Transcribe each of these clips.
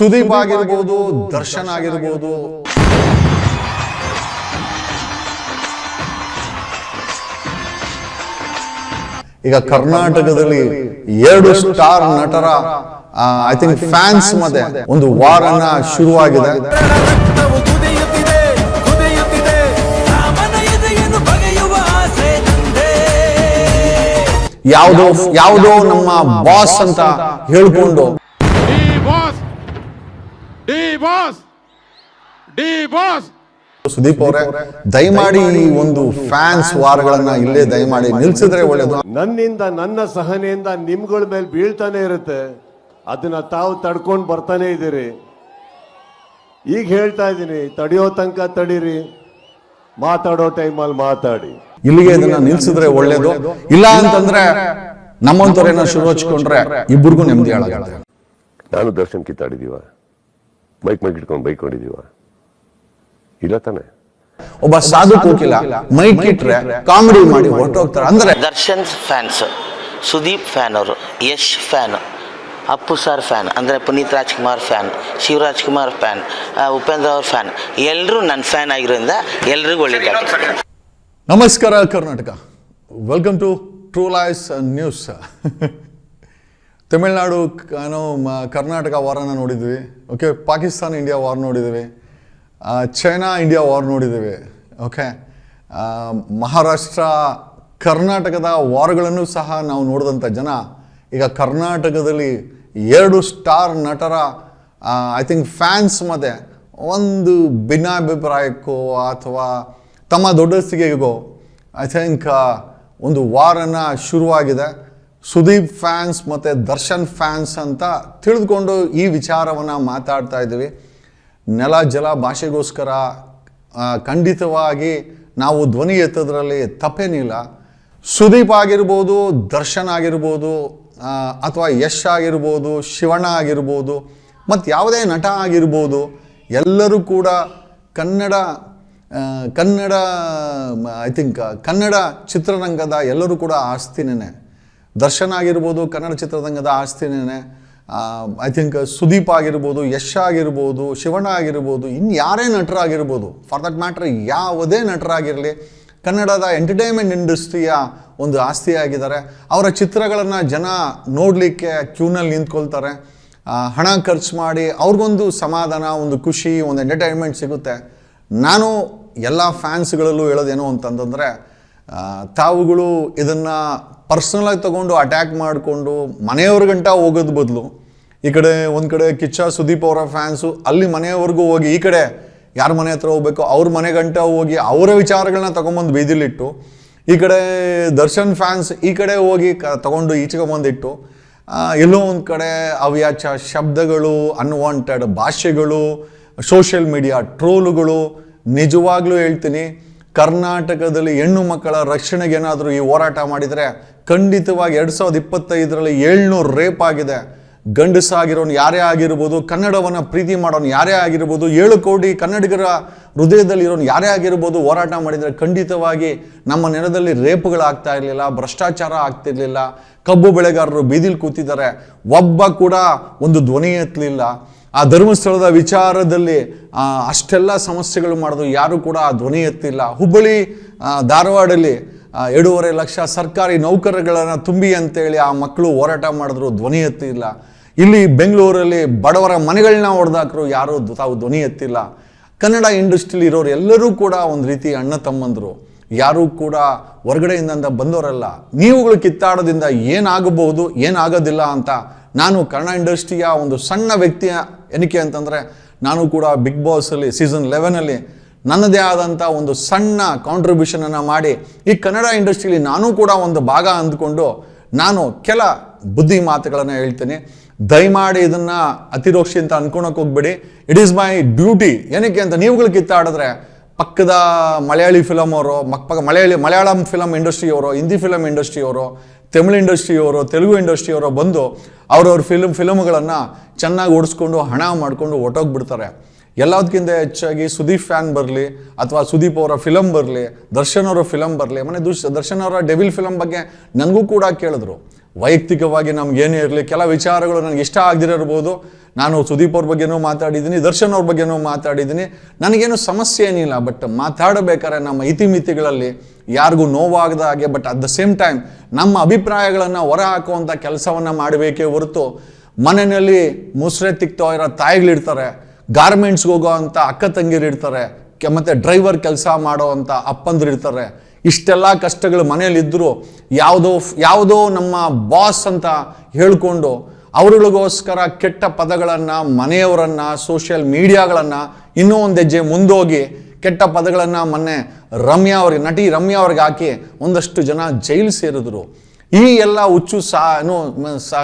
ಸುದೀಪ್ ಆಗಿರ್ಬೋದು ದರ್ಶನ್ ಆಗಿರ್ಬೋದು. ಈಗ ಕರ್ನಾಟಕದಲ್ಲಿ ಎರಡು ಸ್ಟಾರ್ ನಟರ ಐ ಥಿಂಕ್ ಫ್ಯಾನ್ಸ್ ಮತ್ತೆ ಒಂದು ವಾರನ ಶುರುವಾಗಿದೆ. ಯಾವುದೋ ಯಾವುದೋ ನಮ್ಮ ಬಾಸ್ ಅಂತ ಹೇಳ್ಕೊಂಡು D boss D boss Sudeep ಅವರೇ ದಯಮಾಡಿ ಈ ಒಂದು ಫ್ಯಾನ್ಸ್ ವಾರ್ಗಳನ್ನ ಇಲ್ಲೇ ದಯಮಾಡಿ ನಿಲ್ಸಿದ್ರೆ ಒಳ್ಳೇದು. ನನ್ನಿಂದ ನನ್ನ ಸಹನೆಯಿಂದ ನಿಮ್ಗಳ ಮೇಲೆ ಬೀಳ್ತಾನೆ ಇರುತ್ತೆ. ಅದನ್ನ ತಾವು ತಡ್ಕೊಂಡು ಬರ್ತಾನೆ ಇದ್ದೀರಿ. ಈಗ ಹೇಳ್ತಾ ಇದ್ದೀನಿ ತಡೆಯೋ ತನಕ ತಡೀರಿ. ಮಾತಾಡೋ ಟೈಮಲ್ಲಿ ಮಾತಾಡಿ. ಇಲ್ಲಿಗೆ ಇದನ್ನ ನಿಲ್ಸಿದ್ರೆ ಒಳ್ಳೇದು. ಇಲ್ಲ ಅಂತಂದ್ರೆ ನಮ್ಮಂತವ್ರೇನೋ ಶುರು ಹಚ್ಕೊಂಡ್ರೆ ಇಬ್ಬರಿಗೂ ನೆಮ್ಮದಿ ಹಾಳಾಗುತ್ತೆ ನಾನು ದರ್ಶನ್ ಕಿತ್ತಾಡಿದೀವ ಬೈಕ್ ಮೈಕ್ ಇಟ್ಕೊಂಡು ಬೈಕೊಂಡಿದೀವ ಇಲ್ಲ ತಾನೆ. ಒಬ್ಬ ಸಾಧು ಕೋಕಿಲ ಮೈಕ್ ಇಟ್ರೆ ಕಾಮಿಡಿ ಮಾಡಿ ಹೊರಟೋಗ್ತಾರೆ. ಅಂದ್ರೆ ದರ್ಶನ್ ಫ್ಯಾನ್ಸ್ ಸುದೀಪ್ ಫ್ಯಾನ್ ಅವರು Yash fan Appu sir fan ಅಂದರೆ ಪುನೀತ್ ರಾಜ್ಕುಮಾರ್ ಫ್ಯಾನ್ ಶಿವರಾಜ್ ಕುಮಾರ್ ಫ್ಯಾನ್ ಉಪೇಂದ್ರ ಅವ್ರ ಫ್ಯಾನ್ ಎಲ್ಲರೂ ನನ್ನ ಫ್ಯಾನ್ ಆಗಿರೋದ್ರಿಂದ ಎಲ್ರಿಗೂ ಒಳ್ಳೆ ನಮಸ್ಕಾರ Karnataka. Welcome to true lies news Tamil Nadu ಏನೋ ಕರ್ನಾಟಕ ವಾರನ್ನು ನೋಡಿದ್ವಿ. ಓಕೆ ಪಾಕಿಸ್ತಾನ ಇಂಡಿಯಾ ವಾರ್ ನೋಡಿದ್ವಿ. ಚೈನಾ ಇಂಡಿಯಾ ವಾರ್ ನೋಡಿದ್ದೀವಿ ಓಕೆ ಮಹಾರಾಷ್ಟ್ರ, ಕರ್ನಾಟಕದ ವಾರ್ಗಳನ್ನು ಸಹ ನಾವು ನೋಡಿದಂಥ ಜನ, ಈಗ ಕರ್ನಾಟಕದಲ್ಲಿ ಎರಡು ಸ್ಟಾರ್ ನಟರ ಐ ಥಿಂಕ್ ಫ್ಯಾನ್ಸ್ ಮತ್ತೆ ಒಂದು ಭಿನ್ನಾಭಿಪ್ರಾಯಕ್ಕೋ ಅಥವಾ ತಮ್ಮ ದೊಡ್ಡಸ್ತಿಗೆಗೋ ಐ ಥಿಂಕ್ ಒಂದು ವಾರನ್ನು ಶುರುವಾಗಿದೆ. ಸುದೀಪ್ ಫ್ಯಾನ್ಸ್ ಮತ್ತು ದರ್ಶನ್ ಫ್ಯಾನ್ಸ್ ಅಂತ ತಿಳಿದುಕೊಂಡು ಈ ವಿಚಾರವನ್ನು ಮಾತಾಡ್ತಾ ಇದ್ದೀವಿ. ನೆಲ ಜಲ ಭಾಷೆಗೋಸ್ಕರ ಖಂಡಿತವಾಗಿ ನಾವು ಧ್ವನಿ ಎತ್ತೋದ್ರಲ್ಲಿ ತಪ್ಪೇನಿಲ್ಲ. ಸುದೀಪ್ ಆಗಿರ್ಬೋದು, ದರ್ಶನ್ ಆಗಿರ್ಬೋದು ಅಥವಾ ಯಶ್ ಆಗಿರ್ಬೋದು, ಶಿವಣ್ಣ ಆಗಿರ್ಬೋದು ಮತ್ತು ಯಾವುದೇ ನಟ ಆಗಿರ್ಬೋದು, ಎಲ್ಲರೂ ಕೂಡ ಕನ್ನಡ ಕನ್ನಡ ಐ ಥಿಂಕ್ ಕನ್ನಡ ಚಿತ್ರರಂಗದ ಎಲ್ಲರೂ ಕೂಡ ಆಸ್ತಿನೇ ದರ್ಶನ್ ಆಗಿರ್ಬೋದು, ಕನ್ನಡ ಚಿತ್ರರಂಗದ ಆಸ್ತಿನೇ ಐ ಥಿಂಕ್ ಸುದೀಪ್ ಆಗಿರ್ಬೋದು, ಯಶ್ ಆಗಿರ್ಬೋದು, ಶಿವಣ್ಣ ಆಗಿರ್ಬೋದು ಇನ್ನು ಯಾರೇ ನಟರಾಗಿರ್ಬೋದು ಫಾರ್ ದಟ್ ಮ್ಯಾಟ್ರ್ ಯಾವುದೇ ನಟರಾಗಿರಲಿ, ಕನ್ನಡದ ಎಂಟರ್ಟೈನ್ಮೆಂಟ್ ಇಂಡಸ್ಟ್ರಿಯ ಒಂದು ಆಸ್ತಿಯಾಗಿದ್ದಾರೆ. ಅವರ ಚಿತ್ರಗಳನ್ನು ಜನ ನೋಡಲಿಕ್ಕೆ ಕ್ಯೂನಲ್ಲಿ ನಿಂತ್ಕೊಳ್ತಾರೆ. ಹಣ ಖರ್ಚು ಮಾಡಿ ಅವ್ರಿಗೊಂದು ಸಮಾಧಾನ, ಒಂದು ಖುಷಿ, ಒಂದು ಎಂಟರ್ಟೈನ್ಮೆಂಟ್ ಸಿಗುತ್ತೆ. ನಾನು ಎಲ್ಲ ಫ್ಯಾನ್ಸ್ಗಳಲ್ಲೂ ಹೇಳೋದೇನು ಅಂತಂತಂದರೆ ತಾವುಗಳು ಇದನ್ನು ಪರ್ಸ್ನಲಾಗಿ ತಗೊಂಡು ಅಟ್ಯಾಕ್ ಮಾಡಿಕೊಂಡು ಮನೆಯವ್ರ ಗಂಟ ಹೋಗೋದು ಬದಲು. ಈ ಕಡೆ, ಒಂದು ಕಡೆ ಕಿಚ್ಚ, ಸುದೀಪ್ ಅವರ ಫ್ಯಾನ್ಸು ಅಲ್ಲಿ ಮನೆಯವರೆಗೂ ಹೋಗಿ, ಈ ಕಡೆ ಯಾರ ಮನೆ ಹತ್ರ ಹೋಗ್ಬೇಕು, ಅವ್ರ ಮನೆ ಗಂಟ ಹೋಗಿ, ಅವರ ವಿಚಾರಗಳನ್ನ ತಗೊಂಬಂದು ಬೀದಿಲಿಟ್ಟು, ಈ ಕಡೆ ದರ್ಶನ್ ಫ್ಯಾನ್ಸ್ ಈ ಕಡೆ ಹೋಗಿ ಕ, ತಗೊಂಡು ಈಚೆಗೆ ಬಂದಿಟ್ಟು ಎಲ್ಲೋ ಒಂದು ಕಡೆ ಅವ್ಯಾಚ ಶಬ್ದಗಳು ಅನ್ವಾಂಟೆಡ್ ಭಾಷೆಗಳು ಸೋಷಿಯಲ್ ಮೀಡಿಯಾ ಟ್ರೋಲುಗಳು ನಿಜವಾಗ್ಲೂ ಹೇಳ್ತೀನಿ, ಕರ್ನಾಟಕದಲ್ಲಿ ಹೆಣ್ಣು ಮಕ್ಕಳ ರಕ್ಷಣೆಗೆ ಏನಾದರೂ ಈ ಹೋರಾಟ ಮಾಡಿದರೆ ಖಂಡಿತವಾಗಿ ಎರಡು ಸಾವಿರದ ಇಪ್ಪತ್ತೈದರಲ್ಲಿ ಏಳ್ನೂರು ರೇಪ್ ಆಗಿದೆ. ಗಂಡಸಾಗಿರೋನು ಯಾರೇ ಆಗಿರ್ಬೋದು, ಕನ್ನಡವನ್ನು ಪ್ರೀತಿ ಮಾಡೋನು ಯಾರೇ ಆಗಿರ್ಬೋದು, ಏಳು ಕೋಟಿ ಕನ್ನಡಿಗರ ಹೃದಯದಲ್ಲಿ ಇರೋನು ಯಾರೇ ಆಗಿರ್ಬೋದು ಹೋರಾಟ ಮಾಡಿದರೆ ಖಂಡಿತವಾಗಿ ನಮ್ಮ ನೆಲದಲ್ಲಿ ರೇಪುಗಳಾಗ್ತಾ ಇರಲಿಲ್ಲ, ಭ್ರಷ್ಟಾಚಾರ ಆಗ್ತಿರ್ಲಿಲ್ಲ ಕಬ್ಬು ಬೆಳೆಗಾರರು ಬೀದಿಲಿ ಕೂತಿದ್ದಾರೆ, ಒಬ್ಬ ಕೂಡ ಒಂದು ಧ್ವನಿ ಎತ್ತಲಿಲ್ಲ. ಆ ಧರ್ಮಸ್ಥಳದ ವಿಚಾರದಲ್ಲಿ ಅಷ್ಟೆಲ್ಲ ಸಮಸ್ಯೆಗಳು ಮಾಡಿದ್ರು, ಯಾರು ಕೂಡ ಆ ಧ್ವನಿ ಎತ್ತಿಲ್ಲ. ಹುಬ್ಬಳ್ಳಿ ಧಾರವಾಡಲ್ಲಿ ಎರಡೂವರೆ ಲಕ್ಷ ಸರ್ಕಾರಿ ನೌಕರಗಳನ್ನು ತುಂಬಿ ಅಂತೇಳಿ ಆ ಮಕ್ಕಳು ಹೋರಾಟ ಮಾಡಿದ್ರು, ಧ್ವನಿ ಎತ್ತಿಲ್ಲ. ಇಲ್ಲಿ ಬೆಂಗಳೂರಲ್ಲಿ ಬಡವರ ಮನೆಗಳನ್ನ ಹೊಡೆದಾಕರು ಯಾರೂ ತಾವು ಧ್ವನಿ ಎತ್ತಿಲ್ಲ. ಕನ್ನಡ ಇಂಡಸ್ಟ್ರಿಲಿ ಇರೋರು ಎಲ್ಲರೂ ಕೂಡ ಒಂದು ರೀತಿ ಅಣ್ಣ ತಮ್ಮಂದರು. ಯಾರೂ ಕೂಡ ಹೊರಗಡೆಯಿಂದ ಬಂದವರಲ್ಲ ನೀವುಗಳು ಕಿತ್ತಾಡೋದಿಂದ ಏನಾಗಬಹುದು, ಏನಾಗೋದಿಲ್ಲ ಅಂತ ನಾನು ಕನ್ನಡ ಇಂಡಸ್ಟ್ರಿಯ ಒಂದು ಸಣ್ಣ ವ್ಯಕ್ತಿಯ ಎನಿಕೆ ಅಂತಂದರೆ, ನಾನು ಕೂಡ ಬಿಗ್ ಬಾಸಲ್ಲಿ ಸೀಸನ್ ಲೆವೆನಲ್ಲಿ ನನ್ನದೇ ಆದಂಥ ಒಂದು ಸಣ್ಣ ಕಾಂಟ್ರಿಬ್ಯೂಷನನ್ನು ಮಾಡಿ ಈ ಕನ್ನಡ ಇಂಡಸ್ಟ್ರಿಲಿ ನಾನು ಕೂಡ ಒಂದು ಭಾಗ ಅಂದ್ಕೊಂಡು ನಾನು ಕೆಲ ಬುದ್ಧಿ ಮಾತುಗಳನ್ನು ಹೇಳ್ತೀನಿ. ದಯಮಾಡಿ ಇದನ್ನು ಅತಿರೋಕ್ಷಿ ಅಂತ ಅನ್ಕೊಳಕ್ಕೆ ಹೋಗ್ಬೇಡಿ. ಇಟ್ ಈಸ್ ಮೈ ಡ್ಯೂಟಿ ಏನಕ್ಕೆ ಅಂತ ನೀವುಗಳು ಕಿತ್ತಾಡಿದ್ರೆ ಪಕ್ಕದ ಮಲಯಾಳಿ ಫಿಲಮ್ ಅವರು ಮಕ್ಕ ಮಲಯಾಳಿ, ಮಲಯಾಳಂ ಫಿಲಮ್ ಇಂಡಸ್ಟ್ರಿಯವರು ಹಿಂದಿ ಫಿಲಮ್ ಇಂಡಸ್ಟ್ರಿಯವರು ತಮಿಳು ಇಂಡಸ್ಟ್ರಿಯವರು ತೆಲುಗು ಇಂಡಸ್ಟ್ರಿಯವರು ಬಂದು ಅವ್ರವ್ರ ಫಿಲಮ್ ಫಿಲಮ್ಗಳನ್ನು ಚೆನ್ನಾಗಿ ಓಡಿಸ್ಕೊಂಡು ಹಣ ಮಾಡಿಕೊಂಡು ಹೊಟ್ಟೋಗ್ಬಿಡ್ತಾರೆ ಎಲ್ಲದಕ್ಕಿಂತ ಹೆಚ್ಚಾಗಿ ಸುದೀಪ್ ಫ್ಯಾನ್ ಬರಲಿ ಅಥವಾ ಸುದೀಪ್ ಅವರ ಫಿಲಮ್ ಬರಲಿ, ದರ್ಶನ್ ಅವರ ಫಿಲಮ್ ಬರಲಿ, ಮನೆ ದುಶ್ ದರ್ಶನ್ ಅವರ ಡೆವಿಲ್ ಫಿಲಮ್ ಬಗ್ಗೆ ನನಗೂ ಕೂಡ ಕೇಳಿದ್ರು. ವೈಯಕ್ತಿಕವಾಗಿ ನಮ್ಗೇನೇ ಇರಲಿ, ಕೆಲ ವಿಚಾರಗಳು ನನಗೆ ಇಷ್ಟ ಆಗದಿರಬಹುದು ನಾನು ಸುದೀಪ್ ಅವ್ರ ಬಗ್ಗೆನೂ ಮಾತಾಡಿದ್ದೀನಿ, ದರ್ಶನ್ ಅವ್ರ ಬಗ್ಗೆನೂ ಮಾತಾಡಿದ್ದೀನಿ. ನನಗೇನು ಸಮಸ್ಯೆ ಏನಿಲ್ಲ ಬಟ್ ಮಾತಾಡಬೇಕಾದ್ರೆ ನಮ್ಮ ಇತಿಮಿತಿಗಳಲ್ಲಿ ಯಾರಿಗೂ ನೋವಾಗದ ಹಾಗೆ but at the same time ನಮ್ಮ ಅಭಿಪ್ರಾಯಗಳನ್ನು ಹೊರ ಹಾಕುವಂಥ ಕೆಲಸವನ್ನು ಮಾಡಬೇಕೇ ಹೊರತು ಮನೆಯಲ್ಲಿ ಮುಸ್ರೆ ತಿಕ್ತೋ ಇರೋ ತಾಯಿಗಳಿರ್ತಾರೆ. ಗಾರ್ಮೆಂಟ್ಸ್ಗೆ ಹೋಗೋ ಅಂಥ ಅಕ್ಕ ತಂಗಿರು ಇರ್ತಾರೆ, ಕೆ- ಮತ್ತೆ ಡ್ರೈವರ್ ಕೆಲಸ ಮಾಡೋ ಅಂಥ ಅಪ್ಪಂದ್ರು ಇರ್ತಾರೆ, ಇಷ್ಟೆಲ್ಲ ಕಷ್ಟಗಳು ಮನೆಯಲ್ಲಿದ್ದರೂ ಯಾವುದೋ ಯಾವುದೋ ನಮ್ಮ ಬಾಸ್ ಅಂತ ಹೇಳ್ಕೊಂಡು ಅವರುಗಳಿಗೋಸ್ಕರ ಕೆಟ್ಟ ಪದಗಳನ್ನು, ಮನೆಯವರನ್ನು, ಸೋಷಿಯಲ್ ಮೀಡಿಯಾಗಳನ್ನು ಇನ್ನೂ ಒಂದು ಹೆಜ್ಜೆ ಮುಂದೋಗಿ ಕೆಟ್ಟ ಪದಗಳನ್ನು ಮೊನ್ನೆ ರಮ್ಯಾ ಅವ್ರಿಗೆ, ನಟಿ ರಮ್ಯಾ ಅವ್ರಿಗೆ ಹಾಕಿ ಒಂದಷ್ಟು ಜನ ಜೈಲು ಸೇರಿದ್ರು. ಈ ಎಲ್ಲ ಹುಚ್ಚು ಸಾ,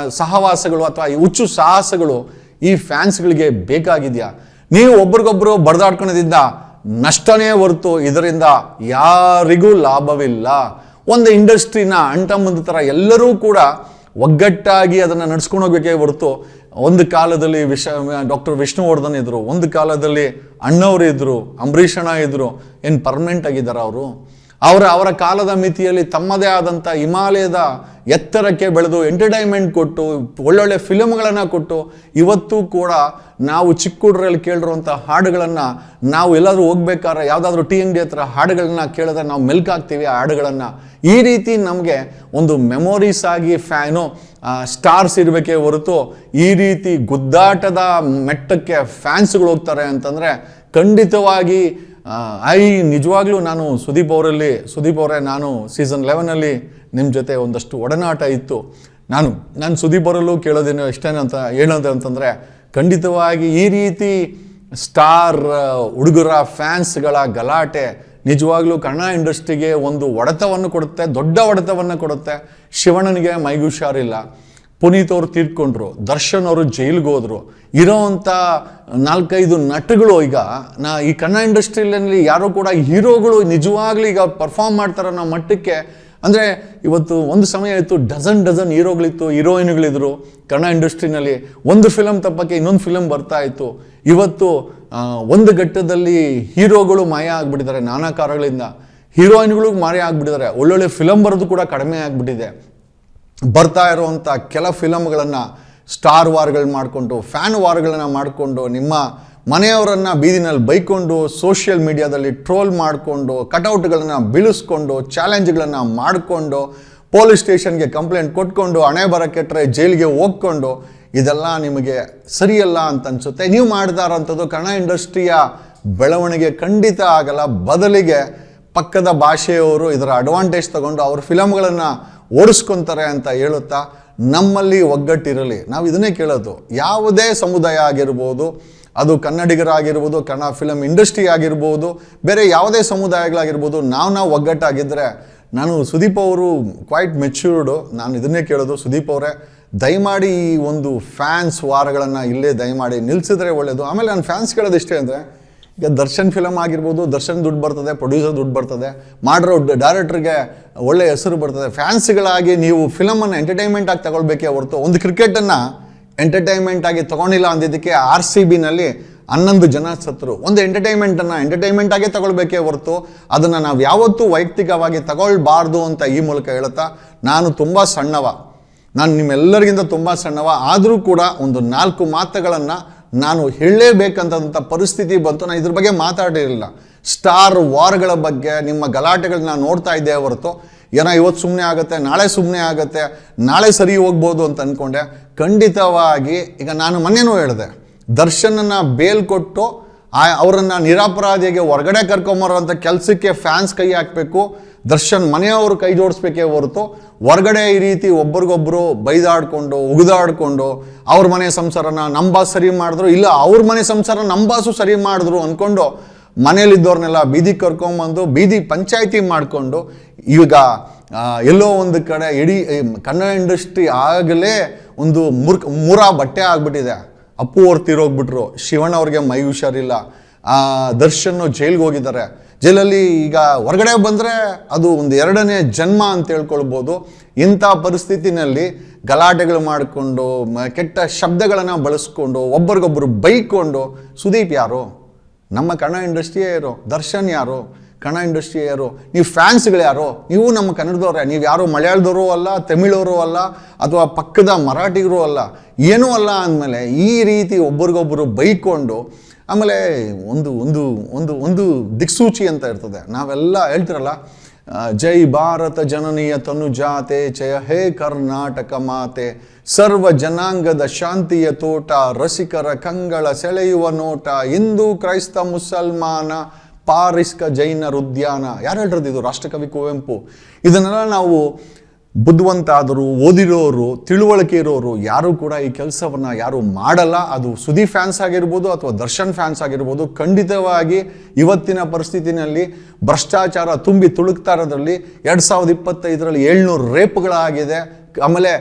ಸಹವಾಸಗಳು ಅಥವಾ ಈ ಹುಚ್ಚು ಸಾಹಸಗಳು ಈ ಫ್ಯಾನ್ಸ್ಗಳಿಗೆ ಬೇಕಾಗಿದೆಯಾ? ನೀವು ಒಬ್ರಿಗೊಬ್ರು ಬಡ್ದಾಡ್ಕೊಳ್ಳೋದ್ರಿಂದ ನಷ್ಟನೇ ಹೊರತು ಇದರಿಂದ ಯಾರಿಗೂ ಲಾಭವಿಲ್ಲ. ಒಂದು ಇಂಡಸ್ಟ್ರಿನ ಅಂಟಮ್ಮಂದ ಥರ ಎಲ್ಲರೂ ಕೂಡ ಒಗ್ಗಟ್ಟಾಗಿ ಅದನ್ನು ನಡ್ಸ್ಕೊಂಡು ಹೋಗ್ಬೇಕೇ ಹೊರತು ಒಂದು ಕಾಲದಲ್ಲಿ ವಿಷ ಡಾಕ್ಟರ್ ವಿಷ್ಣುವರ್ಧನ್ ಇದ್ದರು ಒಂದು ಕಾಲದಲ್ಲಿ ಅಣ್ಣವ್ರು ಇದ್ದರು ಅಂಬರೀಷ್ ಇದ್ದರು ಏನು ಪರ್ಮನೆಂಟ್ ಆಗಿದ್ದಾರೆ ಅವರು? ಅವರ ಅವರ ಕಾಲದ ಮಿತಿಯಲ್ಲಿ ತಮ್ಮದೇ ಆದಂಥ ಹಿಮಾಲಯದ ಎತ್ತರಕ್ಕೆ ಬೆಳೆದು ಎಂಟರ್ಟೈನ್ಮೆಂಟ್ ಕೊಟ್ಟು, ಒಳ್ಳೊಳ್ಳೆ ಫಿಲಮ್ಗಳನ್ನು ಕೊಟ್ಟು, ಇವತ್ತು ಕೂಡ ನಾವು ಚಿಕ್ಕ ಹುಡುಗರಲ್ಲಿ ಕೇಳಿರುವಂಥ ಹಾಡುಗಳನ್ನು ನಾವು ಎಲ್ಲಾದರೂ ಹೋಗ್ಬೇಕಾದ್ರೆ ಯಾವುದಾದ್ರೂ ಟಿ ಅಂಗಡಿ ಹತ್ರ ಹಾಡುಗಳನ್ನ ಕೇಳಿದ್ರೆ ನಾವು ಮೆಲ್ಕಾಗ್ತೀವಿ ಆ ಹಾಡುಗಳನ್ನು. ಈ ರೀತಿ ನಮಗೆ ಒಂದು ಮೆಮೊರೀಸ್ ಆಗಿ ಫ್ಯಾನು ಸ್ಟಾರ್ಸ್ ಇರಬೇಕೇ ಹೊರತು ಈ ರೀತಿ ಗುದ್ದಾಟದ ಮೆಟ್ಟಕ್ಕೆ ಫ್ಯಾನ್ಸ್ಗಳು ಹೋಗ್ತಾರೆ ಅಂತಂದರೆ ಖಂಡಿತವಾಗಿ ಐ, ನಿಜವಾಗ್ಲೂ ನಾನು ಸುದೀಪ್ ಅವರಲ್ಲಿ, ಸುದೀಪ್ ಅವರೇ, ನಾನು ಸೀಸನ್ ಲೆವೆನಲ್ಲಿ ನಿಮ್ಮ ಜೊತೆ ಒಂದಷ್ಟು ಒಡನಾಟ ಇತ್ತು. ನಾನು ನಾನು ಸುದೀಪ್ ಅವರಲ್ಲೂ ಕೇಳೋದೇನು ಅಂತ ಹೇಳೋದು ಅಂತಂದರೆ, ಖಂಡಿತವಾಗಿ ಈ ರೀತಿ ಸ್ಟಾರ್ ಹುಡುಗರ ಫ್ಯಾನ್ಸ್ಗಳ ಗಲಾಟೆ ನಿಜವಾಗ್ಲೂ ಕನ್ನಡ ಇಂಡಸ್ಟ್ರಿಗೆ ಒಂದು ಒಡೆತವನ್ನು ಕೊಡುತ್ತೆ, ದೊಡ್ಡ ಒಡೆತವನ್ನು ಕೊಡುತ್ತೆ. ಶಿವಣ್ಣನಿಗೆ ಮೈಗೆ ಹುಷಾರಿಲ್ಲ ಪುನೀತ್ ಅವರು ತೀರ್ಕೊಂಡ್ರು, ದರ್ಶನ್ ಅವರು ಜೈಲಿಗೆ ಹೋದ್ರು ಇರೋವಂಥ ನಾಲ್ಕೈದು ನಟಗಳು ಈಗ, ನಾ ಈ ಕನ್ನಡ ಇಂಡಸ್ಟ್ರಿಯಲ್ಲಿ ಯಾರೋ ಕೂಡ ಹೀರೋಗಳು ನಿಜವಾಗ್ಲೂ ಈಗ ಪರ್ಫಾರ್ಮ್ ಮಾಡ್ತಾರೆ ಅನ್ನೋ ಮಟ್ಟಕ್ಕೆ, ಅಂದರೆ ಇವತ್ತು ಒಂದು ಸಮಯ ಇತ್ತು ಡಜನ್ ಡಜನ್ ಹೀರೋಗಳಿತ್ತು, ಹೀರೋಯಿನ್ಗಳಿದ್ರು, ಕನ್ನಡ ಇಂಡಸ್ಟ್ರಿನಲ್ಲಿ ಒಂದು ಫಿಲಮ್ ತಪ್ಪಕ್ಕೆ ಇನ್ನೊಂದು ಫಿಲಮ್ ಬರ್ತಾ ಇತ್ತು. ಇವತ್ತು ಒಂದು ಘಟ್ಟದಲ್ಲಿ ಹೀರೋಗಳು ಮಾಯ ಆಗಿಬಿಟ್ಟಿದ್ದಾರೆ ನಾನಾ ಕಾರಣಗಳಿಂದ. ಹೀರೋಯಿನ್ಗಳು ಮಾಯ ಆಗಿಬಿಟ್ಟಿದ್ದಾರೆ. ಒಳ್ಳೊಳ್ಳೆ ಫಿಲಮ್ ಬರೋದು ಕೂಡ ಕಡಿಮೆ ಆಗಿಬಿಟ್ಟಿದೆ. ಬರ್ತಾ ಇರುವಂಥ ಕೆಲ ಫಿಲಮ್ಗಳನ್ನು ಸ್ಟಾರ್ ವಾರ್ಗಳು ಮಾಡಿಕೊಂಡು, ಫ್ಯಾನ್ ವಾರ್ಗಳನ್ನು ಮಾಡಿಕೊಂಡು, ನಿಮ್ಮ ಮನೆಯವರನ್ನು ಬೀದಿನಲ್ಲಿ ಬೈಕೊಂಡು, ಸೋಷಿಯಲ್ ಮೀಡಿಯಾದಲ್ಲಿ ಟ್ರೋಲ್ ಮಾಡಿಕೊಂಡು, ಕಟೌಟ್ಗಳನ್ನು ಬೀಳಿಸ್ಕೊಂಡು, ಚಾಲೆಂಜ್ಗಳನ್ನು ಮಾಡಿಕೊಂಡು, ಪೊಲೀಸ್ ಸ್ಟೇಷನ್ಗೆ ಕಂಪ್ಲೇಂಟ್ ಕೊಟ್ಕೊಂಡು, ಹಣೆ ಬರ ಕೆಟ್ಟರೆ ಜೈಲಿಗೆ ಹೋಗ್ಕೊಂಡು, ಇದೆಲ್ಲ ನಿಮಗೆ ಸರಿಯಲ್ಲ ಅಂತ ಅನಿಸುತ್ತೆ. ನೀವು ಮಾಡ್ತಾ ಕನ್ನಡ ಇಂಡಸ್ಟ್ರಿಯ ಬೆಳವಣಿಗೆ ಖಂಡಿತ ಆಗಲ್ಲ. ಬದಲಿಗೆ ಪಕ್ಕದ ಭಾಷೆಯವರು ಇದರ ಅಡ್ವಾಂಟೇಜ್ ತಗೊಂಡು ಅವ್ರ ಫಿಲಮ್ಗಳನ್ನು ಓಡಿಸ್ಕೊತಾರೆ ಅಂತ ಹೇಳುತ್ತಾ ನಮ್ಮಲ್ಲಿ ಒಗ್ಗಟ್ಟಿರಲಿ. ನಾವು ಇದನ್ನೇ ಕೇಳೋದು. ಯಾವುದೇ ಸಮುದಾಯ ಆಗಿರ್ಬೋದು, ಅದು ಕನ್ನಡಿಗರಾಗಿರ್ಬೋದು, ಕನ್ನಡ ಫಿಲಮ್ ಇಂಡಸ್ಟ್ರಿ ಆಗಿರ್ಬೋದು, ಬೇರೆ ಯಾವುದೇ ಸಮುದಾಯಗಳಾಗಿರ್ಬೋದು, ನಾವು ನಾವು ಒಗ್ಗಟ್ಟಾಗಿದ್ದರೆ ನಾನು ಸುದೀಪ್ ಅವರು ಕ್ವೈಟ್ ಮೆಚ್ಯೂರ್ಡು ನಾನು ಇದನ್ನೇ ಕೇಳೋದು, ಸುದೀಪ್ ಅವರೇ, ದಯಮಾಡಿ ಈ ಒಂದು ಫ್ಯಾನ್ಸ್ ವಾರಗಳನ್ನು ಇಲ್ಲೇ ದಯಮಾಡಿ ನಿಲ್ಲಿಸಿದ್ರೆ ಒಳ್ಳೆಯದು ಆಮೇಲೆ ನಾನು ಫ್ಯಾನ್ಸ್ ಕೇಳೋದು ಇಷ್ಟೇ ಅಂದರೆ ಈಗ ದರ್ಶನ್ ಫಿಲಮ್ ಆಗಿರ್ಬೋದು, ದರ್ಶನ್ ದುಡ್ಡು ಬರ್ತದೆ ಪ್ರೊಡ್ಯೂಸರ್ ದುಡ್ಡು ಬರ್ತದೆ, ಮಾಡಿರೋ ಡೈರೆಕ್ಟ್ರಿಗೆ ಒಳ್ಳೆಯ ಹೆಸರು ಬರ್ತದೆ. ಫ್ಯಾನ್ಸ್ಗಳಾಗಿ ನೀವು ಫಿಲಮನ್ನು ಎಂಟರ್ಟೈನ್ಮೆಂಟ್ ಆಗಿ ತಗೊಳ್ಬೇಕೇ ಹೊರತು ಒಂದು ಕ್ರಿಕೆಟನ್ನು ಎಂಟರ್ಟೈನ್ಮೆಂಟ್ ಆಗಿ ತಗೊಂಡಿಲ್ಲ ಅಂದಿದ್ದಕ್ಕೆ ಆರ್ ಸಿ ಬಿನಲ್ಲಿ ಹನ್ನೊಂದು ಜನ ಸತ್ರು. ಒಂದು ಎಂಟರ್ಟೈನ್ಮೆಂಟನ್ನು ಎಂಟರ್ಟೈನ್ಮೆಂಟ್ ಆಗೇ ತಗೊಳ್ಬೇಕೇ ಹೊರತು ಅದನ್ನು ನಾವು ಯಾವತ್ತೂ ವೈಯಕ್ತಿಕವಾಗಿ ತಗೊಳ್ಬಾರ್ದು ಅಂತ ಈ ಮೂಲಕ ಹೇಳುತ್ತಾ, ನಾನು ತುಂಬ ಸಣ್ಣವ. ನಾನು ನಿಮ್ಮೆಲ್ಲರಿಗಿಂತ ತುಂಬ ಸಣ್ಣವ. ಆದರೂ ಕೂಡ ಒಂದು ನಾಲ್ಕು ಮಾತುಗಳನ್ನು ನಾನು ಹೇಳಲೇಬೇಕಂತಂಥ ಪರಿಸ್ಥಿತಿ ಬಂತು. ನಾನು ಇದ್ರ ಬಗ್ಗೆ ಮಾತಾಡಿರಲಿಲ್ಲ ಸ್ಟಾರ್ ವಾರ್ಗಳ ಬಗ್ಗೆ, ನಿಮ್ಮ ಗಲಾಟೆಗಳನ್ನ ನೋಡ್ತಾ ಇದ್ದೆ ಹೊರತು, ಏನೋ ಇವತ್ತು ಸುಮ್ಮನೆ ಆಗುತ್ತೆ, ನಾಳೆ ಸುಮ್ಮನೆ ಆಗುತ್ತೆ, ನಾಳೆ ಸರಿ ಹೋಗ್ಬೋದು ಅಂತ ಅಂದ್ಕೊಂಡೆ ಖಂಡಿತವಾಗಿ, ಈಗ ನಾನು ಮೊನ್ನೆನೂ ಹೇಳಿದೆ, ದರ್ಶನನ ಬೇಲ್ ಕೊಟ್ಟು ಆ, ಅವರನ್ನು ನಿರಪರಾಧಿಗೆ ಹೊರಗಡೆ ಕರ್ಕೊಂಬರೋಂಥ ಕೆಲಸಕ್ಕೆ ಫ್ಯಾನ್ಸ್ ಕೈ ಹಾಕಬೇಕು, ದರ್ಶನ್ ಮನೆಯವರು ಕೈ ಜೋಡಿಸ್ಬೇಕೇ ಹೊರತು ಹೊರಗಡೆ ಈ ರೀತಿ ಒಬ್ರಿಗೊಬ್ರು ಬೈದಾಡಿಕೊಂಡು, ಉಗಿದಾಡ್ಕೊಂಡು ಅವ್ರ ಮನೆ ಸಂಸಾರನ ನಮ್ಮ ಬಾಸ್ ಸರಿ ಮಾಡಿದ್ರು, ಇಲ್ಲ ಅವ್ರ ಮನೆ ಸಂಸಾರ ನಮ್ಮ ಬಾಸು ಸರಿ ಮಾಡಿದ್ರು ಅಂದ್ಕೊಂಡು ಮನೇಲಿದ್ದವ್ರನ್ನೆಲ್ಲ ಬೀದಿಗೆ ಕರ್ಕೊಂಬಂದು, ಬೀದಿ ಪಂಚಾಯಿತಿ ಮಾಡಿಕೊಂಡು, ಈಗ ಎಲ್ಲೋ ಒಂದು ಕಡೆ ಇಡೀ ಕನ್ನಡ ಇಂಡಸ್ಟ್ರಿ ಆಗಲೇ ಒಂದು ಮುರ್ಕ್, ಮೂರ ಬಟ್ಟೆ ಆಗ್ಬಿಟ್ಟಿದೆ. ಅಪ್ಪು ಅವ್ರು ಶಿವಣ್ಣ ಅವ್ರಿಗೆ ಮೈ ಹುಷಾರಿಲ್ಲ. ದರ್ಶನ್ ಜೈಲ್ಗೆ ಹೋಗಿದ್ದಾರೆ. ಜೈಲಲ್ಲಿ ಈಗ ಹೊರಗಡೆ ಬಂದರೆ ಅದು ಒಂದು ಎರಡನೇ ಜನ್ಮ ಅಂತ ಹೇಳ್ಕೊಳ್ಬೋದು. ಇಂಥ ಪರಿಸ್ಥಿತಿನಲ್ಲಿ ಗಲಾಟೆಗಳು ಮಾಡಿಕೊಂಡು ಕೆಟ್ಟ ಶಬ್ದಗಳನ್ನು ಬಳಸ್ಕೊಂಡು ಒಬ್ಬರಿಗೊಬ್ಬರು ಬೈಕೊಂಡು ಸುದೀಪ್ ಯಾರು? ನಮ್ಮ ಕನ್ನಡ ಇಂಡಸ್ಟ್ರಿಯೇ ಇರೋ ದರ್ಶನ್ ಯಾರು? ಕನ್ನಡ ಇಂಡಸ್ಟ್ರಿ ಯಾರು? ನೀವು ಫ್ಯಾನ್ಸ್ಗಳು ಯಾರು? ನೀವು ನಮ್ಮ ಕನ್ನಡದವ್ರೆ. ನೀವು ಯಾರು ಮಲಯಾಳದವರು ಅಲ್ಲ, ತಮಿಳವರು ಅಲ್ಲ, ಅಥವಾ ಪಕ್ಕದ ಮರಾಠಿಗರು ಅಲ್ಲ, ಏನೂ ಅಲ್ಲ ಅಂದಮೇಲೆ ಈ ರೀತಿ ಒಬ್ರಿಗೊಬ್ಬರು ಬೈಕೊಂಡು, ಆಮೇಲೆ ಒಂದು ಒಂದು ಒಂದು ಒಂದು ದಿಕ್ಸೂಚಿ ಅಂತ ಇರ್ತದೆ. ನಾವೆಲ್ಲ ಹೇಳ್ತಿರಲ್ಲ ಜೈ ಭಾರತ ಜನನೀಯ ತನುಜಾತೆ ಜಯ ಹೇ ಕರ್ನಾಟಕ ಮಾತೆ. ಸರ್ವ ಜನಾಂಗದ ಶಾಂತಿಯ ತೋಟ, ರಸಿಕರ ಕಂಗಳ ಸೆಳೆಯುವ ನೋಟ, ಹಿಂದೂ ಕ್ರೈಸ್ತ ಮುಸಲ್ಮಾನ ಪಾರಿಸ್ಕ ಜೈನ ಉದ್ಯಾನ ಯಾರು ಹೇಳ್ರದ್ದು ಇದು? ರಾಷ್ಟ್ರಕವಿ ಕುವೆಂಪು. ಇದನ್ನೆಲ್ಲ ನಾವು ಬುದ್ಧಿವಂತಾದರು, ಓದಿರೋರು, ತಿಳುವಳಿಕೆ ಇರೋರು ಯಾರು ಕೂಡ ಈ ಕೆಲಸವನ್ನು ಯಾರು ಮಾಡಲ್ಲ. ಅದು ಸುದಿ ಫ್ಯಾನ್ಸ್ ಆಗಿರ್ಬೋದು ಅಥವಾ ದರ್ಶನ್ ಫ್ಯಾನ್ಸ್ ಆಗಿರ್ಬೋದು. ಖಂಡಿತವಾಗಿ ಇವತ್ತಿನ ಪರಿಸ್ಥಿತಿನಲ್ಲಿ ಭ್ರಷ್ಟಾಚಾರ ತುಂಬಿ ತುಳುಕ್ತಾ ಇರೋದ್ರಲ್ಲಿ ಎರಡು ಸಾವಿರದ ಇಪ್ಪತ್ತೈದರಲ್ಲಿ ಏಳ್ನೂರು ರೇಪ್ಗಳಾಗಿದೆ. ಆಮೇಲೆ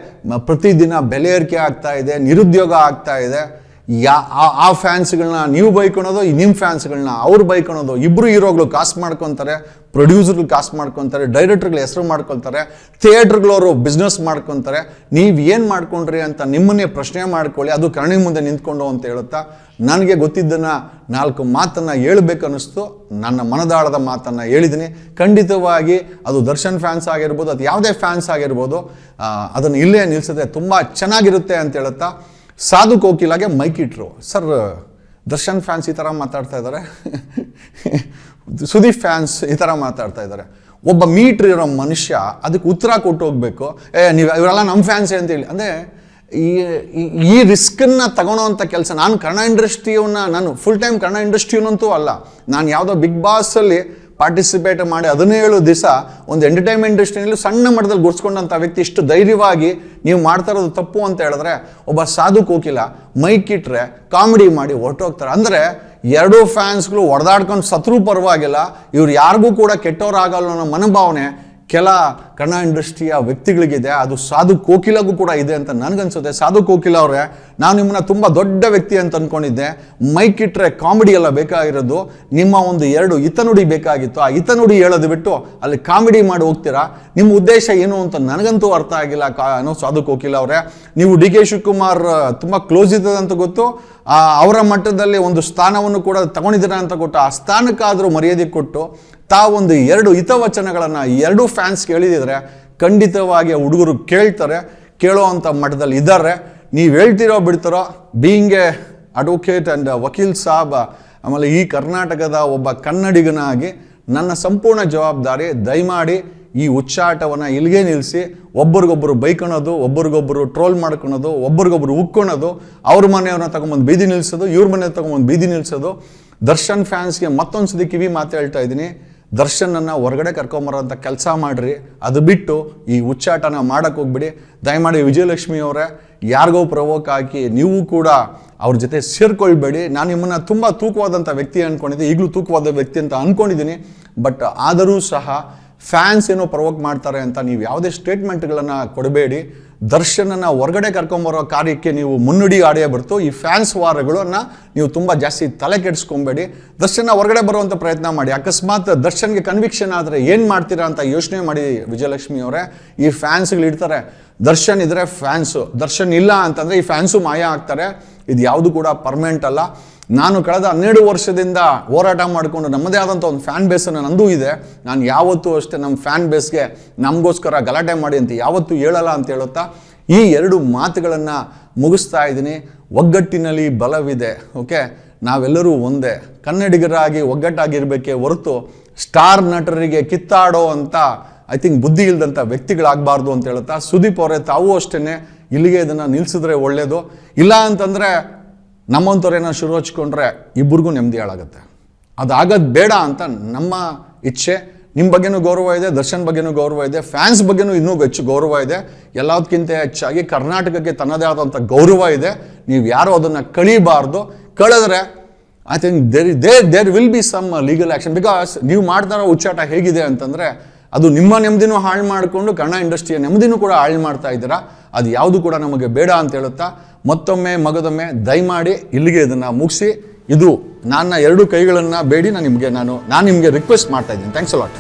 ಪ್ರತಿದಿನ ಬೆಲೆ ಏರಿಕೆ ಆಗ್ತಾ ಇದೆ, ನಿರುದ್ಯೋಗ ಆಗ್ತಾ ಇದೆ. ಯಾ, ಆ- ಫ್ಯಾನ್ಸ್ಗಳನ್ನ ನೀವು ಬೈಕೊಳೋದು ನಿಮ್ಮ ಫ್ಯಾನ್ಸ್ಗಳನ್ನ ಅವ್ರು ಬೈಕೊಳೋದು ಇಬ್ಬರು ಹೀರೋಗಳು ಕಾಸ್ಟ್ ಮಾಡ್ಕೊತಾರೆ ಪ್ರೊಡ್ಯೂಸರ್ಗಳು ಕಾಸ್ಟ್ ಮಾಡ್ಕೊತಾರೆ ಡೈರೆಕ್ಟರ್ಗಳು ಹೆಸರು ಮಾಡ್ಕೊತಾರೆ ಥಿಯೇಟ್ರ್ಗಳವರು ಬಿಸ್ನೆಸ್ ಮಾಡ್ಕೊತಾರೆ. ನೀವು ಏನು ಮಾಡ್ಕೊಂಡ್ರಿ ಅಂತ ನಿಮ್ಮನ್ನೇ ಪ್ರಶ್ನೆ ಮಾಡ್ಕೊಳ್ಳಿ, ಅದು ಕರ್ಣಿ ಮುಂದೆ ನಿಂತ್ಕೊಂಡು ಅಂತ ಹೇಳುತ್ತಾ, ನನಗೆ ಗೊತ್ತಿದ್ದನ್ನು ನಾಲ್ಕು ಮಾತನ್ನು ಹೇಳಬೇಕನ್ನಿಸ್ತು, ನನ್ನ ಮನದಾಳದ ಮಾತನ್ನು ಹೇಳಿದ್ದೀನಿ ಖಂಡಿತವಾಗಿ ಅದು ದರ್ಶನ್ ಫ್ಯಾನ್ಸ್ ಆಗಿರ್ಬೋದು, ಅದು ಯಾವುದೇ ಫ್ಯಾನ್ಸ್ ಆಗಿರ್ಬೋದು ಅದನ್ನು ಇಲ್ಲೇ ನಿಲ್ಲಿಸದೆ ತುಂಬ ಚೆನ್ನಾಗಿರುತ್ತೆ ಅಂತ ಹೇಳುತ್ತಾ ಸಾಧು ಕೋಕಿಲಾಗೆ ಮೈಕ್ ಇಟ್ರು. ಸರ್, ದರ್ಶನ್ ಫ್ಯಾನ್ಸ್ ಈ ಥರ ಮಾತಾಡ್ತಾ ಇದ್ದಾರೆ. ಸುದೀಪ್ ಫ್ಯಾನ್ಸ್ ಈ ಥರ ಮಾತಾಡ್ತಾ ಇದ್ದಾರೆ. ಒಬ್ಬ ಮೀಟ್ರ್ ಇರೋ ಮನುಷ್ಯ ಅದಕ್ಕೆ ಉತ್ತರ ಕೊಟ್ಟು ಹೋಗ್ಬೇಕು. ಏ, ನೀವು ಇವರೆಲ್ಲ ನಮ್ಮ ಫ್ಯಾನ್ಸೇ ಅಂತೇಳಿ ಅಂದರೆ ಈ, ಈ- ರಿಸ್ಕನ್ನು ತಗೊಳೋವಂಥ ಕೆಲಸ. ನಾನು ಕನ್ನಡ ಇಂಡಸ್ಟ್ರಿಯವನ್ನ ನಾನು ಫುಲ್ ಟೈಮ್ ಕನ್ನಡ ಇಂಡಸ್ಟ್ರಿಯವನಂತೂ ಅಲ್ಲ. ನಾನು ಯಾವುದೋ ಬಿಗ್ ಬಾಸಲ್ಲಿ ಪಾರ್ಟಿಸಿಪೇಟ್ ಮಾಡಿ ಹದಿನೇಳು ದಿವಸ ಒಂದು ಎಂಟರ್ಟೈನ್ಮೆಂಟ್ ಇಂಡಸ್ಟ್ರಿಯಲ್ಲಿ ಸಣ್ಣ ಮಟ್ಟದಲ್ಲಿ ಗುರ್ಸ್ಕೊಂಡಂಥ ವ್ಯಕ್ತಿ ಇಷ್ಟು ಧೈರ್ಯವಾಗಿ ನೀವು ಮಾಡ್ತಾ ಇರೋದು ತಪ್ಪು ಅಂತ ಹೇಳಿದ್ರೆ ಒಬ್ಬ ಸಾಧು ಮೈಕ್ ಇಟ್ಟರೆ ಕಾಮಿಡಿ ಮಾಡಿ ಹೊರಟೋಗ್ತಾರೆ. ಅಂದರೆ ಎರಡೂ ಫ್ಯಾನ್ಸ್ಗಳು ಹೊಡೆದಾಡ್ಕೊಂಡು ಸತ್ರು ಪರವಾಗಿಲ್ಲ. ಇವ್ರು ಯಾರಿಗೂ ಕೂಡ ಕೆಟ್ಟವರಾಗಲ್ಲ ಅನ್ನೋ ಮನೋಭಾವನೆ ಕೆಲ ಕನ್ನಡ ಇಂಡಸ್ಟ್ರಿಯ ವ್ಯಕ್ತಿಗಳಿಗಿದೆ. ಅದು ಸಾಧು ಕೋಕಿಲಗೂ ಕೂಡ ಇದೆ ಅಂತ ನನಗನ್ಸುತ್ತೆ. ಸಾಧು ಕೋಕಿಲ ಅವರೇ, ನಾನು ನಿಮ್ಮನ್ನ ತುಂಬ ದೊಡ್ಡ ವ್ಯಕ್ತಿ ಅಂತ ಅಂದ್ಕೊಂಡಿದ್ದೆ ಮೈಕ್ ಇಟ್ಟರೆ ಕಾಮಿಡಿ ಎಲ್ಲ ಬೇಕಾಗಿರೋದು. ನಿಮ್ಮ ಒಂದು ಎರಡು ಹಿತನುಡಿ ಬೇಕಾಗಿತ್ತು. ಆ ಹಿತನುಡಿ ಹೇಳೋದು ಬಿಟ್ಟು ಅಲ್ಲಿ ಕಾಮಿಡಿ ಮಾಡಿ ಹೋಗ್ತೀರಾ? ನಿಮ್ಮ ಉದ್ದೇಶ ಏನು ಅಂತ ನನಗಂತೂ ಅರ್ಥ ಆಗಿಲ್ಲ ಕಾ ಸಾಧು ಕೋಕಿಲ ಅವರೇ. ನೀವು ಡಿ ಕೆ ಶಿವಕುಮಾರ್ ತುಂಬ ಕ್ಲೋಸ್ ಇದ್ದದಂತ ಗೊತ್ತು. ಅವರ ಮಟ್ಟದಲ್ಲಿ ಒಂದು ಸ್ಥಾನವನ್ನು ಕೂಡ ತಗೊಂಡಿದ್ದೀರಾ ಅಂತ ಕೊಟ್ಟು ಆ ಸ್ಥಾನಕ್ಕಾದರೂ ಮರ್ಯಾದೆ ಕೊಟ್ಟು ತಾವೊಂದು ಎರಡು ಹಿತವಚನಗಳನ್ನು ಎರಡೂ ಫ್ಯಾನ್ಸ್ ಕೇಳಿದಿದ್ರೆ ಖಂಡಿತವಾಗಿ ಹುಡುಗರು ಕೇಳ್ತಾರೆ, ಕೇಳೋ ಅಂಥ ಮಟ್ಟದಲ್ಲಿ ಇದ್ದಾರೆ. ನೀವು ಹೇಳ್ತಿರೋ ಬಿಡ್ತಾರೋ ಬೀಯಿಂಗ್ ಎ ಅಡ್ವೊಕೇಟ್ ಆ್ಯಂಡ್ ವಕೀಲ್ ಸಾಬ್, ಆಮೇಲೆ ಈ ಕರ್ನಾಟಕದ ಒಬ್ಬ ಕನ್ನಡಿಗನಾಗಿ ನನ್ನ ಸಂಪೂರ್ಣ ಜವಾಬ್ದಾರಿ ದಯಮಾಡಿ ಈ ಉಚ್ಚಾಟವನ್ನು ಇಲ್ಲಿಗೆ ನಿಲ್ಲಿಸಿ ಒಬ್ರಿಗೊಬ್ಬರು ಬೈಕೊಳೋದು ಒಬ್ರಿಗೊಬ್ಬರು ಟ್ರೋಲ್ ಮಾಡ್ಕೊಳೋದು ಒಬ್ರಿಗೊಬ್ಬರು ಉಕ್ಕೊಳೋದು, ಅವ್ರ ಮನೆಯವ್ರನ್ನ ತಗೊಂಬಂದು ಬೀದಿ ನಿಲ್ಲಿಸೋದು ಇವ್ರ ಮನೆ ತಗೊಂಬಂದು ಬೀದಿ ನಿಲ್ಲಿಸೋದು ದರ್ಶನ್ ಫ್ಯಾನ್ಸ್ಗೆ ಮತ್ತೊಂದು ಸತಿ ಕಿವಿ ಮಾತು ಹೇಳ್ತಾ ಇದ್ದೀನಿ. ದರ್ಶನನ್ನು ಹೊರಗಡೆ ಕರ್ಕೊಂಬರೋಂಥ ಕೆಲಸ ಮಾಡಿರಿ. ಅದು ಬಿಟ್ಟು ಈ ಉಚ್ಚಾಟನ ಮಾಡೋಕ್ಕೆ ಹೋಗ್ಬಿಡಿ. ದಯಮಾಡಿ ವಿಜಯಲಕ್ಷ್ಮಿ ಅವರೇ, ಯಾರಿಗೋ ಪ್ರವೋಕ್ ಹಾಕಿ ನೀವು ಕೂಡ ಅವ್ರ ಜೊತೆ ಸೇರ್ಕೊಳ್ಬೇಡಿ. ನಾನು ನಿಮ್ಮನ್ನು ತುಂಬ ತೂಕವಾದಂಥ ವ್ಯಕ್ತಿ ಅಂದ್ಕೊಂಡಿದ್ದೆ ಈಗಲೂ ತೂಕವಾದ ವ್ಯಕ್ತಿ ಅಂತ ಅಂದ್ಕೊಂಡಿದ್ದೀನಿ ಬಟ್ ಆದರೂ ಸಹ ಫ್ಯಾನ್ಸ್ ಏನೋ ಪ್ರವೋಕ್ ಮಾಡ್ತಾರೆ ಅಂತ ನೀವು ಯಾವುದೇ ಸ್ಟೇಟ್ಮೆಂಟ್ಗಳನ್ನು ಕೊಡಬೇಡಿ. ದರ್ಶನನ ಹೊರಗಡೆ ಕರ್ಕೊಂಬರೋ ಕಾರ್ಯಕ್ಕೆ ನೀವು ಮುನ್ನುಡಿ ಆಡೇ ಬರ್ತು. ಈ ಫ್ಯಾನ್ಸ್ ವಾರಗಳನ್ನು ನೀವು ತುಂಬ ಜಾಸ್ತಿ ತಲೆ ಕೆಡಿಸ್ಕೊಬೇಡಿ. ದರ್ಶನ ಹೊರಗಡೆ ಬರುವಂಥ ಪ್ರಯತ್ನ ಮಾಡಿ. ಅಕಸ್ಮಾತ್ ದರ್ಶನ್ಗೆ ಕನ್ವಿಕ್ಷನ್ ಆದರೆ ಏನು ಮಾಡ್ತೀರಾ ಅಂತ ಯೋಚನೆ ಮಾಡಿ ವಿಜಯಲಕ್ಷ್ಮಿ ಅವರೇ. ಈ ಫ್ಯಾನ್ಸ್ಗಳು ಇಡ್ತಾರೆ ದರ್ಶನ್ ಇದ್ರೆ ಫ್ಯಾನ್ಸು. ದರ್ಶನ್ ಇಲ್ಲ ಅಂತಂದರೆ ಈ ಫ್ಯಾನ್ಸು ಮಾಯ ಆಗ್ತಾರೆ. ಇದು ಯಾವುದು ಕೂಡ ಪರ್ಮನೆಂಟ್ ಅಲ್ಲ. ನಾನು ಕಳೆದ ಹನ್ನೆರಡು ವರ್ಷದಿಂದ ಹೋರಾಟ ಮಾಡಿಕೊಂಡು ನಮ್ಮದೇ ಆದಂಥ ಒಂದು ಫ್ಯಾನ್ ಬೇಸನ್ನು ನಂದೂ ಇದೆ. ನಾನು ಯಾವತ್ತೂ ಅಷ್ಟೇ ನಮ್ಮ ಫ್ಯಾನ್ ಬೇಸ್ಗೆ ನಮಗೋಸ್ಕರ ಗಲಾಟೆ ಮಾಡಿ ಅಂತ ಯಾವತ್ತೂ ಹೇಳಲ್ಲ ಅಂತ ಹೇಳುತ್ತಾ ಈ ಎರಡು ಮಾತುಗಳನ್ನು ಮುಗಿಸ್ತಾ ಇದ್ದೀನಿ. ಒಗ್ಗಟ್ಟಿನಲ್ಲಿ ಬಲವಿದೆ ಓಕೆ ನಾವೆಲ್ಲರೂ ಒಂದೇ. ಕನ್ನಡಿಗರಾಗಿ ಒಗ್ಗಟ್ಟಾಗಿರ್ಬೇಕೇ ಹೊರತು ಸ್ಟಾರ್ ನಟರಿಗೆ ಕಿತ್ತಾಡೋ ಅಂತ ಐ ಥಿಂಕ್ ಬುದ್ಧಿ ಇಲ್ಲದಂಥ ವ್ಯಕ್ತಿಗಳಾಗಬಾರ್ದು ಅಂತ ಹೇಳುತ್ತಾ ಸುದೀಪ್ ಅವರೇ ತಾವು ಅಷ್ಟೇ ಇಲ್ಲಿಗೆ ಇದನ್ನು ನಿಲ್ಲಿಸಿದ್ರೆ ಒಳ್ಳೆಯದು ಇಲ್ಲ ಅಂತಂದರೆ ನಮ್ಮಂಥವ್ರೇನೋ ಶುರು ಹಚ್ಕೊಂಡ್ರೆ ಇಬ್ಬರಿಗೂ ನೆಮ್ಮದಿ ಹಾಳಾಗುತ್ತೆ. ಅದಾಗೋದು ಬೇಡ ಅಂತ ನಮ್ಮ ಇಚ್ಛೆ ನಿಮ್ಮ ಬಗ್ಗೆನೂ ಗೌರವ ಇದೆ, ದರ್ಶನ್ ಬಗ್ಗೆನೂ ಗೌರವ ಇದೆ, ಫ್ಯಾನ್ಸ್ ಬಗ್ಗೆನೂ ಇನ್ನೂ ಹೆಚ್ಚು ಗೌರವ ಇದೆ. ಎಲ್ಲದಕ್ಕಿಂತ ಹೆಚ್ಚಾಗಿ ಕರ್ನಾಟಕಕ್ಕೆ ತನ್ನದೇ ಆದಂಥ ಗೌರವ ಇದೆ. ನೀವು ಯಾರೂ ಅದನ್ನು ಕಳೀಬಾರ್ದು. ಕಳೆದ್ರೆ I think there there there will be some legal action because ನೀವು ಮಾಡ್ತಾರೋ ಉಚ್ಚಾಟ ಹೇಗಿದೆ ಅಂತಂದರೆ ಅದು ನಿಮ್ಮ ನೆಮ್ಮದಿನೂ ಹಾಳು ಮಾಡಿಕೊಂಡು ಕನ್ನಡ ಇಂಡಸ್ಟ್ರಿಯ ನೆಮ್ಮದಿನೂ ಕೂಡ ಹಾಳು ಮಾಡ್ತಾ ಇದ್ದೀರಾ? ಅದು ಯಾವುದು ಕೂಡ ನಮಗೆ ಬೇಡ ಅಂತ ಹೇಳುತ್ತಾ? ಮತ್ತೊಮ್ಮೆ ಮಗದೊಮ್ಮೆ ದಯಮಾಡಿ ಇಲ್ಲಿಗೆ ಇದನ್ನು ಮುಗಿಸಿ. ಇದು ನನ್ನ ಎರಡು ಕೈಗಳನ್ನು ಬೇಡಿ ನಾನು ನಿಮಗೆ ನಾನು ನಾನು ನಿಮಗೆ ರಿಕ್ವೆಸ್ಟ್ ಮಾಡ್ತಾ ಇದ್ದೀನಿ. Thanks a lot